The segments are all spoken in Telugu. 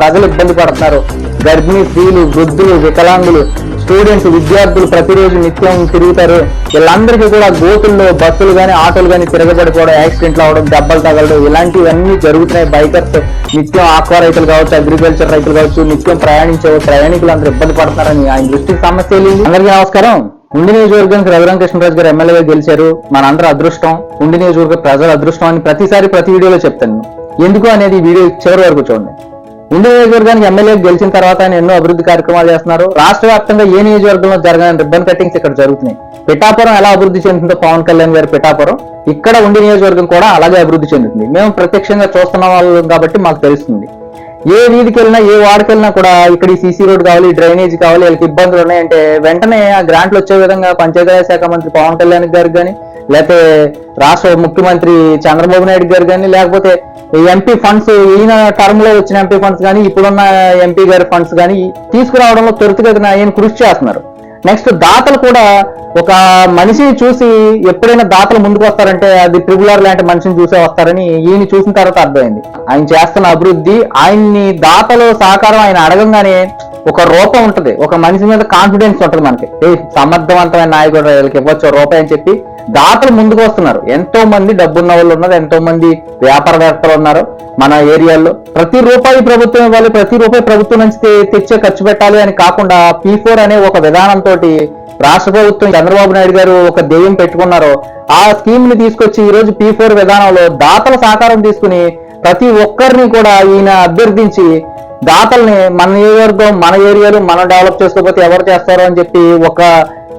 ప్రజలు ఇబ్బంది పడుతున్నారు. గర్భిణీ స్త్రీలు వృద్ధులు వికలాంగులు స్టూడెంట్స్ విద్యార్థులు ప్రతిరోజు నిత్యం తిరుగుతారు. వీళ్ళందరికీ కూడా గోతుల్లో బస్సులు కానీ ఆటోలు కానీ తిరగబడిపోవడం యాక్సిడెంట్లు అవడం దెబ్బలు తగలడం ఇలాంటివన్నీ జరుగుతున్నాయి. బైకర్స్ నిత్యం ఆక్వా రైతులు కావచ్చు అగ్రికల్చర్ రైతులు కావచ్చు నిత్యం ప్రయాణించే ప్రయాణికులు అందరూ ఇబ్బంది పడుతున్నారని ఆయన దృష్టికి సమస్య వెళ్ళింది. అందరికీ నమస్కారం. ఉండి నియోజకవర్గానికి రఘురామకృష్ణరాజు గారు ఎమ్మెల్యేగా గెలిచారు. మనందరూ అదృష్టం ఉండి నియోజకవర్గ ప్రజల అదృష్టం అని ప్రతిసారి ప్రతి వీడియోలో చెప్తాను. ఎందుకు అనేది వీడియో చివరి వరకు చూడండి. ముందు నియోజకవర్గానికి ఎమ్మెల్యే గెలిచిన తర్వాత ఆయన ఎన్నో అభివృద్ధి కార్యక్రమాలు చేస్తున్నారు. రాష్ట్ర వ్యాప్తంగా ఏ నియోజకవర్గంలో జరగని రిబ్బన్ కటింగ్స్ ఇక్కడ జరుగుతున్నాయి. పిఠాపురం ఎలా అభివృద్ధి చెందుతుందో పవన్ కళ్యాణ్ గారి పిఠాపురం. ఇక్కడ ఉండి నియోజకవర్గం కూడా అలాగే అభివృద్ధి చెందుతుంది. మేము ప్రత్యక్షంగా చూస్తున్న వాళ్ళం కాబట్టి మాకు తెలుస్తుంది. ఏ వీధికి వెళ్ళినా ఏ వాడికి వెళ్ళినా కూడా ఇక్కడ ఈ సీసీ రోడ్ కావాలి డ్రైనేజ్ కావాలి వీళ్ళకి ఇబ్బందులు ఉన్నాయంటే వెంటనే ఆ గ్రాంట్లు వచ్చే విధంగా పంచాయతీరాజ్ శాఖ మంత్రి పవన్ కళ్యాణ్ గారికి కానీ లేకపోతే రాష్ట్ర ముఖ్యమంత్రి చంద్రబాబు నాయుడు గారు కానీ లేకపోతే ఎంపీ ఫండ్స్ ఈయన టర్మ్లో వచ్చిన ఎంపీ ఫండ్స్ కానీ ఇప్పుడున్న ఎంపీ గారి ఫండ్స్ కానీ తీసుకురావడంలో త్వరితగతిన ఆయన కృషి చేస్తున్నారు. నెక్స్ట్ దాతలు కూడా ఒక మనిషిని చూసి ఎప్పుడైనా దాతలు ముందుకు వస్తారంటే అది ట్రిబులర్ లాంటి మనిషిని చూసే వస్తారని ఈయన చూసిన తర్వాత అర్థమైంది. ఆయన చేస్తున్న అభివృద్ధి ఆయన్ని దాతలు సహకారం ఆయన అడగంగానే ఒక రూపం ఉంటది. ఒక మనిషి మీద కాన్ఫిడెన్స్ ఉంటది మనకి. ఏ సమర్థవంతమైన నాయకుడు వీళ్ళకి ఇవ్వచ్చు రూపాయి అని చెప్పి దాతలు ముందుకు వస్తున్నారు. ఎంతో మంది డబ్బున్న వాళ్ళు ఉన్నారు ఎంతో మంది వ్యాపారవేత్తలు ఉన్నారు మన ఏరియాలో. ప్రతి రూపాయి ప్రభుత్వం ఇవ్వాలి ప్రతి రూపాయి ప్రభుత్వం నుంచి తెచ్చే ఖర్చు పెట్టాలి అని కాకుండా పీ ఫోర్ అనే ఒక విధానంతో రాష్ట్ర ప్రభుత్వం చంద్రబాబు నాయుడు గారు ఒక దెయ్యం పెట్టుకున్నారో. ఆ స్కీమ్ని తీసుకొచ్చి ఈ రోజు పీ ఫోర్ విధానంలో దాతల సహకారం తీసుకుని ప్రతి ఒక్కరిని కూడా ఈయన అభ్యర్థించి దాతల్ని మన నియోజకవర్గం మన ఏరియాలో మనం డెవలప్ చేసుకోకపోతే ఎవరు చేస్తారో అని చెప్పి ఒక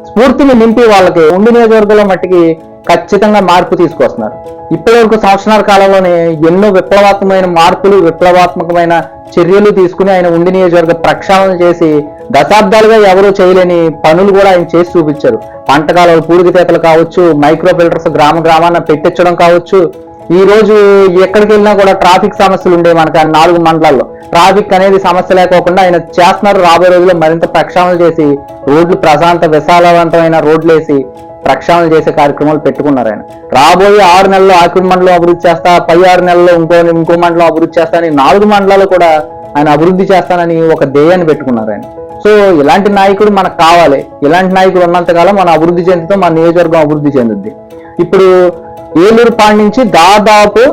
స్ఫూర్తిని నింపి వాళ్ళకి ఉండి నియోజకవర్గంలో మట్టికి ఖచ్చితంగా మార్పు తీసుకొస్తున్నారు. ఇప్పటి వరకు సంవత్సరాల కాలంలోనే ఎన్నో విప్లవాత్మకమైన మార్పులు విప్లవాత్మకమైన చర్యలు తీసుకుని ఆయన ఉండి నియోజకవర్గ ప్రక్షాళన చేసి దశాబ్దాలుగా ఎవరూ చేయలేని పనులు కూడా ఆయన చేసి చూపించారు. పంట కాలువలు పూడికి కావచ్చు మైక్రో ఫిల్టర్స్ గ్రామ గ్రామాన పెట్టించడం కావచ్చు ఈ రోజు ఎక్కడికి వెళ్ళినా కూడా ట్రాఫిక్ సమస్యలు ఉండే మనకి ఆ నాలుగు మండలాల్లో. ట్రాఫిక్ అనేది సమస్య లేకోకుండా ఆయన చేస్తున్నారు రాబోయే రోజుల్లో మరింత ప్రక్షాళన చేసి రోడ్లు ప్రశాంత విశాలవంతమైన రోడ్లు వేసి ప్రక్షాళన చేసే కార్యక్రమాలు పెట్టుకున్నారు ఆయన. రాబోయే ఆరు నెలల్లో ఆకుడి మండలం అభివృద్ధి చేస్తా పై ఆరు నెలల్లో ఇంకో ఇంకో మండలం అభివృద్ధి చేస్తా అని నాలుగు మండలాలు కూడా ఆయన అభివృద్ధి చేస్తానని ఒక ధ్యేయాన్ని పెట్టుకున్నారు ఆయన. సో ఇలాంటి నాయకుడు మనకు కావాలి. ఇలాంటి నాయకుడు ఉన్నంతకాలం మన అభివృద్ధి చెందుతాం మన నియోజకవర్గం అభివృద్ధి చెందుద్ది. ఇప్పుడు ఏలూరు నుంచి దాదాపు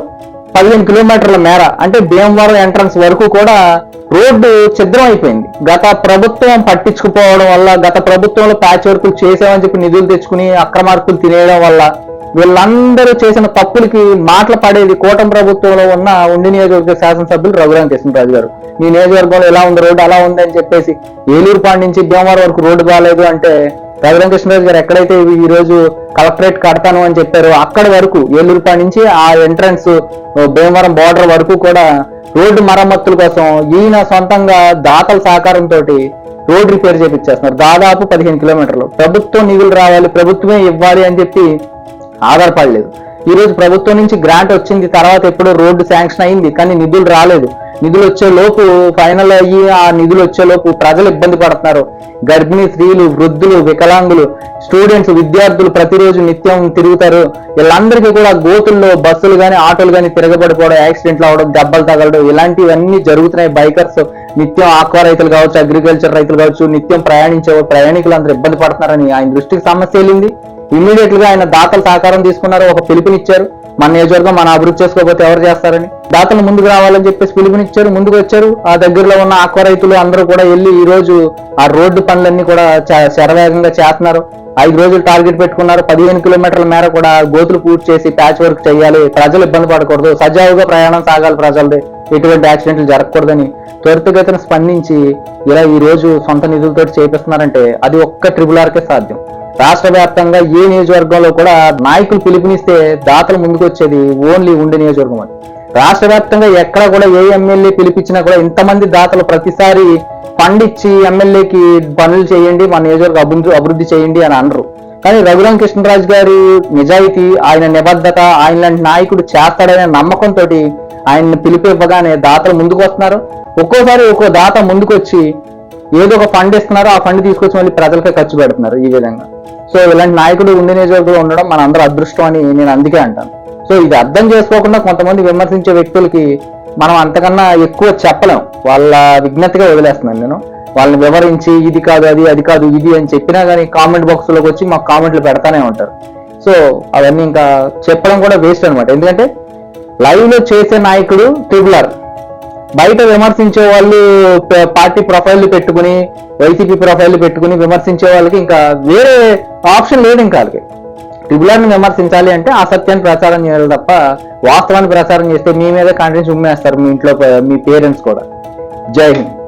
పదిహేను కిలోమీటర్ల మేర అంటే భీమవరం ఎంట్రన్స్ వరకు కూడా రోడ్డు ఛిద్రం అయిపోయింది. గత ప్రభుత్వం పట్టించుకుపోవడం వల్ల గత ప్రభుత్వంలో ప్యాచ్ వర్కులు చేసామని చెప్పి నిధులు తెచ్చుకుని అక్రమార్కులు తినేయడం వల్ల వీళ్ళందరూ చేసిన తప్పులకి మాటలు పడేది కూటమి ప్రభుత్వంలో ఉన్న ఉండి నియోజకవర్గ శాసనసభ్యులు రఘురామ కృష్ణరాజు గారు. మీ నియోజకవర్గంలో ఎలా ఉంది? రోడ్డు అలా ఉంది? అని చెప్పేసి ఏలూరు నుంచి భీమవరం వరకు రోడ్డు బాగాలేదు అంటే రఘురామ కృష్ణరాజు గారు ఎక్కడైతే ఈ రోజు కలెక్టరేట్ కడతాను అని చెప్పారో అక్కడ వరకు ఏలూరుపాడు నుంచి ఆ ఎంట్రన్స్ భీమవరం బార్డర్ వరకు కూడా రోడ్డు మరమ్మతుల కోసం ఈయన సొంతంగా దాతల సహకారంతో రోడ్ రిపేర్ చేపించేస్తున్నారు. దాదాపు పదిహేను కిలోమీటర్లు. ప్రభుత్వం నిధులు రావాలి ప్రభుత్వమే ఇవ్వాలి అని చెప్పి ఆధారపడలేదు. ఈ రోజు ప్రభుత్వం నుంచి గ్రాంట్ వచ్చింది తర్వాత ఎప్పుడో రోడ్డు శాంక్షన్ అయింది కానీ నిధులు రాలేదు. నిధులు వచ్చే లోపు ఫైనల్ అయ్యి ఆ నిధులు వచ్చే లోపు ప్రజలు ఇబ్బంది పడుతున్నారు. గర్భిణీ స్త్రీలు వృద్ధులు వికలాంగులు స్టూడెంట్స్ విద్యార్థులు ప్రతిరోజు నిత్యం తిరుగుతారు. వీళ్ళందరికీ కూడా గోతుల్లో బస్సులు కానీ ఆటోలు కానీ తిరగబడిపోవడం యాక్సిడెంట్లు అవడం దెబ్బలు తగలడం ఇలాంటివన్నీ జరుగుతున్నాయి. బైకర్స్ నిత్యం ఆక్వా రైతులు కావచ్చు అగ్రికల్చర్ రైతులు కావచ్చు నిత్యం ప్రయాణించే ప్రయాణికులు అందరూ ఇబ్బంది పడుతున్నారని ఆయన దృష్టికి సమస్య వెళ్ళింది. ఇమ్మీడియట్గా ఆయన దాతలు సహకారం తీసుకున్నారు ఒక పిలుపునిచ్చారు. మన నియోజకవర్గం మన అభివృద్ధి చేసుకోకపోతే ఎవరు చేస్తారని. దాతలు ముందుకు రావాలని చెప్పేసి పిలుపునిచ్చారు ముందుకు వచ్చారు. ఆ దగ్గరలో ఉన్న ఆక్వ రైతులు అందరూ కూడా వెళ్ళి ఈ రోజు ఆ రోడ్డు పనులన్నీ కూడా శరవేగంగా చేస్తున్నారు. ఐదు రోజులు టార్గెట్ పెట్టుకున్నారు. పదిహేను కిలోమీటర్ల మేర కూడా గోతులు పూర్తి చేసి ప్యాచ్ వర్క్ చేయాలి. ప్రజలు ఇబ్బంది పడకూడదు. సజావుగా ప్రయాణం సాగాలి ప్రజలది. ఎటువంటి యాక్సిడెంట్లు జరగకూడదని త్వరితగతిన స్పందించి ఇలా ఈ రోజు సొంత నిధులతో చేపిస్తున్నారంటే అది ఒక్క ట్రిబుల్ ఆర్కే సాధ్యం. రాష్ట్ర వ్యాప్తంగా ఏ నియోజకవర్గంలో కూడా నాయకులు పిలుపునిస్తే దాతలు ముందుకు వచ్చేది ఓన్లీ ఉండే నియోజకవర్గం అని. రాష్ట్ర వ్యాప్తంగా ఎక్కడ కూడా ఏ ఎమ్మెల్యే పిలిపించినా కూడా ఇంతమంది దాతలు ప్రతిసారి పండిచ్చి ఎమ్మెల్యేకి పనులు చేయండి మన నియోజకవర్గ అభివృద్ధి అభివృద్ధి చేయండి అని అనరు. కానీ రఘురామ కృష్ణరాజు గారి నిజాయితీ ఆయన నిబద్ధత ఆయన లాంటి నాయకుడు చేస్తాడనే నమ్మకంతో ఆయన్ని పిలిపివ్వగానే దాతలు ముందుకు వస్తున్నారు ఒక్కోసారి ఒక్కో దాత ముందుకు వచ్చి ఏదో ఒక ఫండ్ ఇస్తున్నారు ఆ ఫండ్ తీసుకొచ్చి మళ్ళీ ప్రజలకే ఖర్చు పెడుతున్నారు ఈ విధంగా. సో ఇలాంటి నాయకుడు ఉండే నియోజకవర్గంలో ఉండడం మన అందరూ అదృష్టం అని నేను అందుకే అంటాను. సో ఇది అర్థం చేసుకోకుండా కొంతమంది విమర్శించే వ్యక్తులకి మనం అంతకన్నా ఎక్కువ చెప్పలేం. వాళ్ళ విజ్ఞతగా వదిలేస్తున్నాను నేను. వాళ్ళని వివరించి ఇది కాదు అది అది కాదు ఇది అని చెప్పినా కానీ కామెంట్ బాక్స్లోకి వచ్చి మాకు కామెంట్లు పెడతానే ఉంటారు. సో అవన్నీ ఇంకా చెప్పడం కూడా వేస్ట్ అనమాట ఎందుకంటే లైవ్లో చేసే నాయకుడు ట్రిబులర్ బయట విమర్శించే వాళ్ళు పార్టీ ప్రొఫైల్ పెట్టుకుని వైసీపీ ప్రొఫైల్ పెట్టుకుని విమర్శించే వాళ్ళకి ఇంకా వేరే ఆప్షన్ లేదు ఇంకా వాళ్ళకి. ట్రిబ్యులర్ని విమర్శించాలి అంటే అసత్యాన్ని ప్రచారం చేయాలి తప్ప వాస్తవాన్ని ప్రచారం చేస్తే మీ మీద కాన్ఫిడెన్స్ ఉమ్మేస్తారు మీ ఇంట్లో మీ పేరెంట్స్ కూడా. జై హింద్.